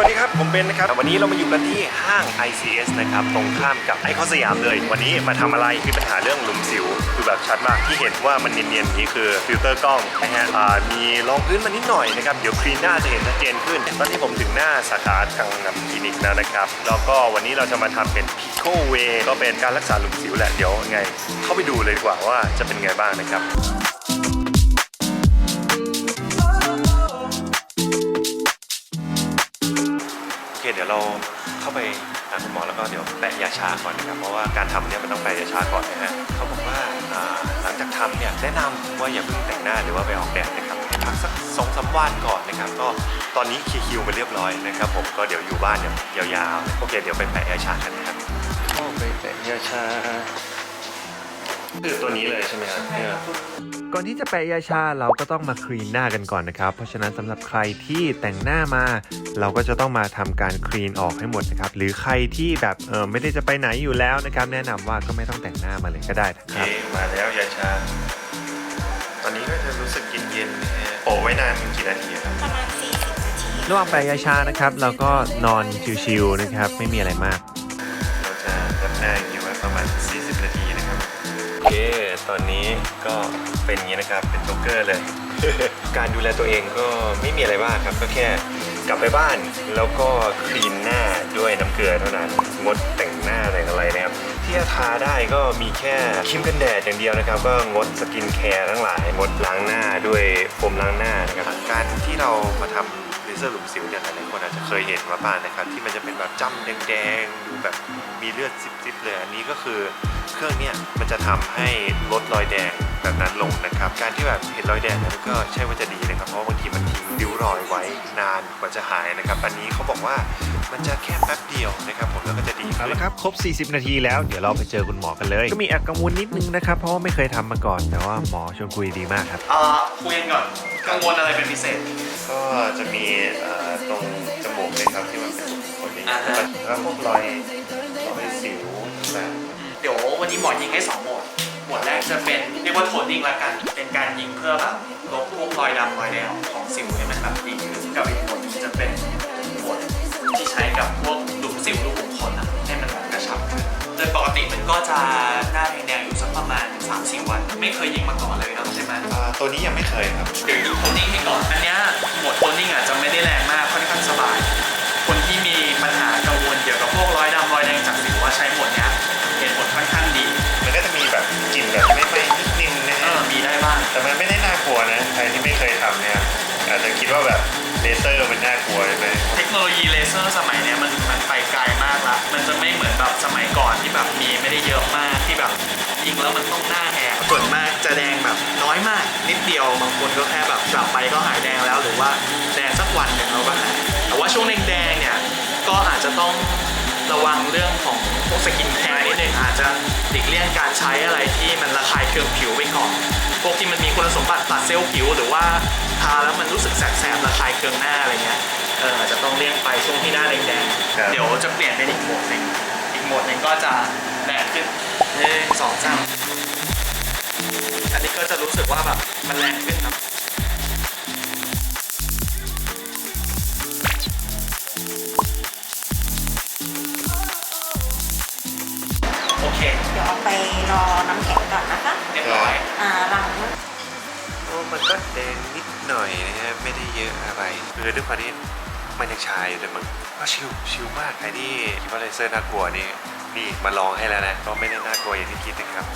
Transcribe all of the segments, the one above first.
วัสดีครับ ผมเบนนะครับ วันนี้เรามาอยู่กันที่ห้าง ICS นะครับ ตรงข้ามกับไอคอนสยามเลย วันนี้มาทำอะไร มีปัญหาเรื่องหลุมสิว คือแบบชัดมาก ที่เห็นว่ามันเนียนๆนี้คือฟิลเตอร์กล้องนะฮะมีรองพื้นมานิดหน่อยนะครับ เดี๋ยวคลีนหน้าจะเห็นชัดเจนขึ้น ตอนนี้ผมถึงหน้าสาขาทางนำคลินิกแล้วนะครับ แล้วก็วันนี้เราจะมาทำเป็น Pico Way ก็เป็นการรักษาหลุมสิวแหละ เดี๋ยวไง เข้าไปดูเลยดีกว่าว่าจะเป็นไงบ้างนะครับ เคเดี๋ยวเราเข้าไปหาคุณหมอแล้วก็เดี๋ยวแปะยาชาก่อนนะครับ เพราะว่าการทำเนี่ยมันต้องแปะยาชาก่อนนะฮะเขาบอกว่าอ่าหลังจากทำเนี่ยแนะนำว่าอย่าเพิ่งแต่งหน้าหรือว่าไปออกแดดนะครับให้พักสักสองสามวันก่อนนะครับ ก็ตอนนี้เคลียร์คิวไปเรียบร้อยนะครับ ผมก็เดี๋ยวอยู่บ้านเนี่ยยาวๆโอเค เดี๋ยวไปแปะยาชากันนะครับก็ไปแปะยาชาคือตัวนี้เลยใช่ไหมครับเนี่ย ก่อนที่จะแปะยาชาเราก็ต้องมาคลีนหน้ากันก่อนนะครับ เพราะฉะนั้นสำหรับใครที่แต่งหน้ามา เราก็จะต้องมาทำการคลีนออกให้หมดนะครับ หรือใครที่แบบเออไม่ได้จะไปไหนอยู่แล้วนะครับ แนะนำว่าก็ไม่ต้องแต่งหน้ามาเลยก็ได้นะโอคเครับมาแล้วยาชา ตอนนี้ก็จะรู้สึกเย็นๆนะฮะโปะไว้นานกี่นาทีครับประมาณ40นาทีระหว่างแปะยาชานะครับเราก็นอนชิวๆนะครับ ไม่มีอะไรมาก เราจะรับหน้าอย่างนี้ไว้ประมาณ 40 นาทีนะครับโอเค ตอนนี้ก็เป็นอย่างนี้นะครับ เป็นโจ๊กเกอร์เลย การดูแลตัวเองก็ไม่มีอะไรมากครับ ก็แค่กลับไปบ้านแล้วก็คลีนหน้าด้วยน้ำเกลือเท่านั้น งดแต่งหน้าแต่งอะไรนะครับ ที่จะทาได้ก็มีแค่ครีมกันแดดอย่างเดียวนะครับ ก็งดสกินแคร์ทั้งหลาย งดล้างหน้าด้วยโฟมล้างหน้านะครับ การที่เรามาทำ เลเซอร์หลุมสิวเนี่ยหลายๆคนอาจจะเคยเห็นมาบ้างนะครับ ที่มันจะเป็นแบบจ้ำแดงๆดูแบบมีเลือดซิบๆเลยอันนี้ก็คือเครื่องเนี่ยมันจะทำให้ลดรอยแดงแบบนั้นลงนะครับ การที่แบบเห็นรอยแดงนั้นก็ใช่ว่าจะดีนะครับ เพราะบางทีมันทิ้งริ้วรอยไว้นานกว่าจะหายนะครับ อันนี้เขาบอกว่า มันจะแค่แป๊บเดียวนะครับผมแล้วก็จะดีเอาขึ้นละครับครบ 40 นาทีแล้วเดี๋ยวเราไปเจอคุณหมอกันเลย ก็มีแอบกังวลนิดนึงนะครับ เพราะว่าไม่เคยทำมาก่อนแต่ว่าหมอชวนคุยดีมากครับเอ่อคุยกันก่อนกังวลอะไรเป็นพิเศษ ก็จะมีเอ่อตรงจมูกเลยครับที่มันเป็นคนนี้อ่าฮะ แล้วพวกรอยรอยสิวแบบเดี๋ยววันนี้หมอยิงให้2โหมดโหมดแรกจะเป็นเรียกว่าโทนนิ่งละกัน เป็นการยิงเพื่อแบบลบพวกรอยดำรอยแดงของสิวให้มันแบบดี ประมาณ3-4วัน ไม่เคยยิงมาก่อนเลยเนอะใช่ไหมอ่าตัวนี้ยังไม่เคยครับเดี๋ยวดูโทนนิ่งให้ก่อนอันเนี้ยโหมดโทนนิ่งอาจจะไม่ได้แรงมากค่อนข้างสบาย คนที่มีปัญหากังวลเกี่ยวกับพวกรอยดำรอยแดงจากสิวว่าใช้โหมดเนี้ยเห็นผลค่อนข้างดีมันก็จะมีแบบกลิ่นแบบไม่ไม่นิดนึงนะเอฮะอมีได้บ้างแต่มันไม่ได้น่ากลัวนะใครที่ไม่เคยทำเนี่ย อาจจะคิดว่าแบบเลเซอร์มันน่ากลัวใช่ไหมเทคโนโลยีเลเซอร์สมัยเนี้ยมันมันไปไกลมากละมันจะไม่เหมือนแบบสมัยก่อนที่แบบมีไม่ได้เยอะมากที่แบบยิงแล้วมันต้องหน้าแหกส่วนมากจะแดงแบบน้อยมากนิดเดียวบางคนก็แค่แบบกลับไปก็หายแดงแล้ว หรือว่าแดงสักวันหนึ่งเราก็หายแต่ว่าช่วงแดงๆเนี่ยก็อาจจะต้องระวังเรื่องของพวกสกินแคร์นิดนึงอาจจะหลีกเลี่ยงการใช้อะไรที่มันระคายเคืองผิวไปก่อน พวกที่มันมีคุณสมบัติตัดเซลล์ผิว หรือว่าทาแล้วมันรู้สึกแสบๆระคายเคืองหน้าอะไรเงี้ยเอออาจจะต้องเลี่ยงไปช่วงที่หน้าแดงๆเดี๋ยวจะเปลี่ยนเป็นอีกโหมดหนึ่งอีกโหมดหนึ่งก็จะแดงขึ้นหนึ่งสองสามอันนี้ก็จะรู้สึกว่าแบบมันแรงขึ้นครับ รอน้ำแข็งก่อนนะคะเรียบร้อยอ่าหลังโอ้มันก็แดงนิดหน่อยนะฮะไม่ได้เยอะอะไรคือด้วยความที่มันยังชายอยู่เลยมันก็ชิลชิลมากใครที่คิดว่าเลเซอร์น่ากลัวนี่นี่มาลองให้แล้วนะก็ไม่ได้น่ากลัวอย่างที่คิดนะครับ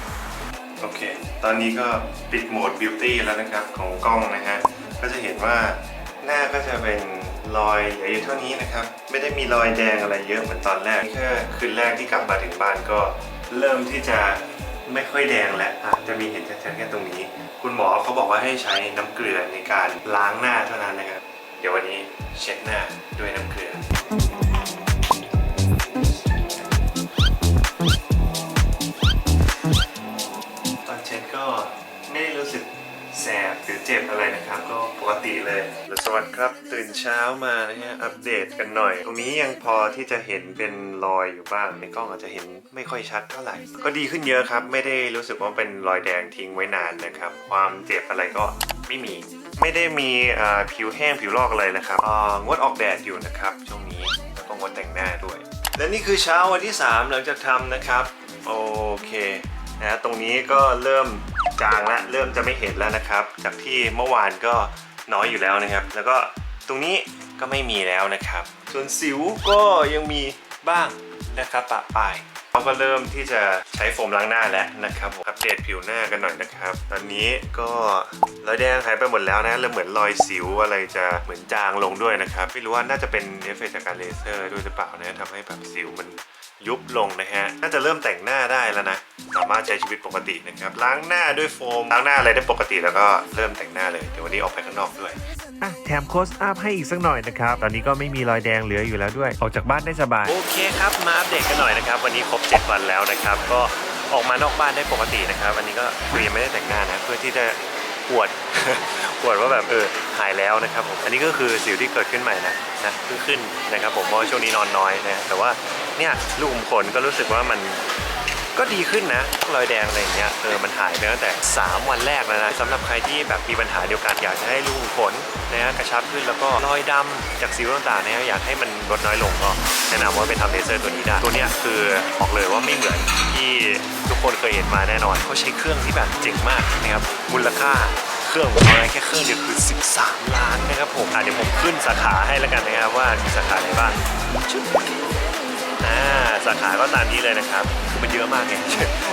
โอเค ตอนนี้ก็ปิดโหมดบิวตี้แล้วนะครับของกล้องนะฮะก็จะเห็นว่าหน้าก็จะเป็นรอยเหลืออยู่เท่านี้นะครับ ไม่ได้มีรอยแดงอะไรเยอะเหมือนตอนแรกแค่คืนแรกที่กลับมาถึงบ้านก็ เริ่มที่จะไม่ค่อยแดงแล้วอาจจะมีเห็นชัดๆแค่ตรงนี้ คุณหมอเขาบอกว่าให้ใช้น้ำเกลือในการล้างหน้าเท่านั้นนะครับ เดี๋ยววันนี้เช็ดหน้าด้วยน้ำเกลือ ก็ปกติเลยสวัสดีครับ ตื่นเช้ามานะฮะอัปเดตกันหน่อย ตรงนี้ยังพอที่จะเห็นเป็นรอยอยู่บ้าง ในกล้องอาจจะเห็นไม่ค่อยชัดเท่าไหร่ ก็ดีขึ้นเยอะครับ ไม่ได้รู้สึกว่าเป็นรอยแดงทิ้งไว้นานนะครับ ความเจ็บอะไรก็ไม่มี ไม่ได้มีผิวแห้งผิวลอกอะไรนะครับงดออกแดดอยู่นะครับช่วงนี้แล้วก็งดแต่งหน้าด้วย และนี่คือเช้าวันที่ 3 หลังจากทำนะครับโอเคนะตรงนี้ก็เริ่มจางแล้วเริ่มจะไม่เห็นแล้วนะครับ จากที่เมื่อวานก็ น้อยอยู่แล้วนะครับ แล้วก็ตรงนี้ก็ไม่มีแล้วนะครับ ส่วนสิวก็ยังมีบ้างนะครับปะปายเราก็เริ่มที่จะใช้โฟมล้างหน้าแล้วนะครับผมอัปเดตผิวหน้ากันหน่อยนะครับ ตอนนี้ก็รอยแดงหายไปหมดแล้วนะเริ่มเหมือนรอยสิวอะไรจะเหมือนจางลงด้วยนะครับ ไม่รู้ว่าน่าจะเป็นเอฟเฟกจากการเลเซอร์ด้วยหรือเปล่านะทำให้แบบสิวมัน ยุบลงนะฮะ น่าจะเริ่มแต่งหน้าได้แล้วนะ สามารถใช้ชีวิตปกตินะครับ ล้างหน้าด้วยโฟม ล้างหน้าอะไรได้ปกติแล้วก็เริ่มแต่งหน้าเลย เดี๋ยววันนี้ออกไปข้างนอกด้วยอะแถมโคสอัพให้อีกสักหน่อยนะครับ ตอนนี้ก็ไม่มีรอยแดงเหลืออยู่แล้วด้วย ออกจากบ้านได้สบาย โอเคครับ มาอัปเดตกันหน่อยนะครับ วันนี้ครบ 7 วันแล้วนะครับ ก็ออกมานอกบ้านได้ปกตินะครับวันนี้ก็คือยังไม่ได้แต่งหน้านะ เพื่อที่จะ ปวดปวดว่าแบบเออหายแล้วนะครับผมอันนี้ก็คือสิวที่เกิดขึ้นใหม่นะนะเพิ่งขึ้นนะครับผมเพราะว่าช่วงนี้นอนน้อยนะแต่ว่าเนี่ยลูกขุมขนก็รู้สึกว่ามัน ก็ดีขึ้นนะรอยแดงอะไรอย่างเงี้ยเออมันหายไปตั้งแต่ 3 วันแรกแล้วนะสำหรับใครที่แบบมีปัญหาเดียวกันอยากจะให้รูขุมขนนะฮะกระชับขึ้นแล้วก็รอยดำจากสิวต่างๆนะฮะอยากให้มันลดน้อยลงก็แนะนำว่าไปทำเลเซอร์ตัวนี้ได้ตัวเนี้ยคือบอกเลยว่าไม่เหมือนที่ทุกคนเคยเห็นมาแน่นอนเขาใช้เครื่องที่แบบเจ๋งมากนะครับมูลค่าเครื่องของเราแค่เครื่องเดียวคือ 13 ล้านนะครับผมอะเดี๋ยวผมขึ้นสาขาให้แล้วกันนะครับว่ามีสาขาไหนบ้าง อ่าสาขาก็ตามนี้เลยนะครับคือมันเยอะมากไง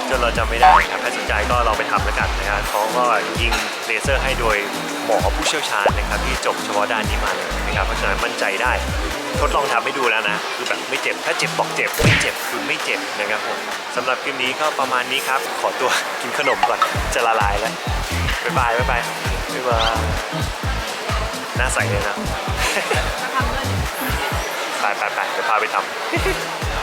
จนเราจำไม่ได้ครับใครสนใจก็ลองไปทำแล้วกันนะครับเขาก็ยิงเลเซอร์ให้โดยหมอผู้เชี่ยวชาญนะครับที่จบเฉพาะด้านนี้มาเลยนะครับเพราะฉะนั้นมั่นใจได้ทดลองทำให้ดูแล้วนะคือแบบไม่เจ็บถ้าเจ็บบอกเจ็บไม่เจ็บคือไม่เจ็บนะครับผมสำหรับคลิปนี้ก็ประมาณนี้ครับ ขอตัวกินขนมก่อนจะละลายแล้วบ๊ายบายบ๊ายบายบ๊ายบายหน้าใสเลยนะ ไปไปเดี๋พาไปทำ